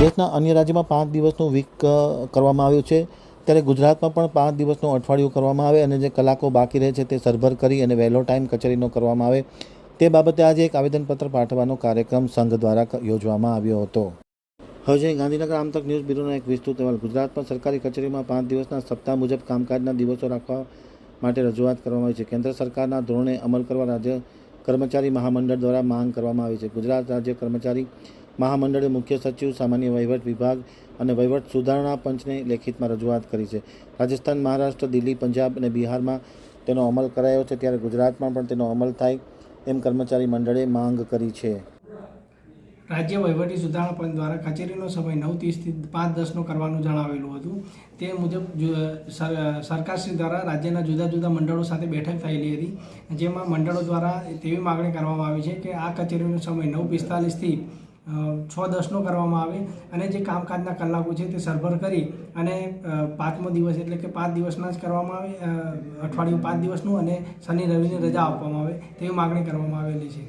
દેશના અન્ય રાજ્યમાં પાંચ દિવસનું વીક કરવામાં આવ્યું છે. ત્યારે ગુજરાતમાં પણ પાંચ દિવસનું અઠવાડિયું કરવામાં આવે અને જે કલાકો બાકી રહે છે તે સરભર કરી અને વહેલો ટાઈમ કચેરીનો કરવામાં આવે. તે બાબતે આજે એક આવેદનપત્ર પાઠવવાનો કાર્યક્રમ સંઘ દ્વારા યોજવામાં આવ્યો હતો. હવે ગાંધીનગર આમતક ન્યૂઝ બ્યુરોનો એક વિસ્તૃત અહેવાલ. ગુજરાતમાં સરકારી કચેરીમાં પાંચ દિવસના સપ્તાહ મુજબ કામકાજના દિવસો રાખવા માટે રજૂઆત કરવામાં આવી છે. કેન્દ્ર સરકારના ધોરણે અમલ કરવા રાજ્ય કર્મચારી મહામંડળ દ્વારા માંગ કરવામાં આવી છે. ગુજરાત રાજ્ય કર્મચારી મહામંડળે મુખ્ય સચિવ, સામાન્ય વહીવટ વિભાગ અને વહીવટ સુધારણા પંચને લેખિતમાં રજૂઆત કરી છે. રાજસ્થાન, મહારાષ્ટ્ર, દિલ્હી, પંજાબ અને બિહારમાં તેનો અમલ કરાયો છે. ત્યારે ગુજરાતમાં પણ તેનો અમલ થાય એમ કર્મચારી મંડળે માંગ કરી છે. રાજ્ય વહીવટી સુધારણા પંચ દ્વારા કચેરીનો સમય નવ ત્રીસથી પાંચ દસનો કરવાનું જણાવેલું હતું. તે મુજબ સરકારશ્રી દ્વારા રાજ્યના જુદા જુદા મંડળો સાથે બેઠક થયેલી હતી. જેમાં મંડળો દ્વારા તેવી માગણી કરવામાં આવી છે કે આ કચેરીનો સમય નવ પિસ્તાલીસથી છ દસનો કરવામાં આવે અને જે કામકાજના કલાકો છે તે સરભર કરી અને પાંચમો દિવસ એટલે કે પાંચ દિવસના જ કરવામાં આવે અઠવાડિયું પાંચ દિવસનું અને શનિ રવિની રજા આપવામાં આવે તેવી માગણી કરવામાં આવેલી છે.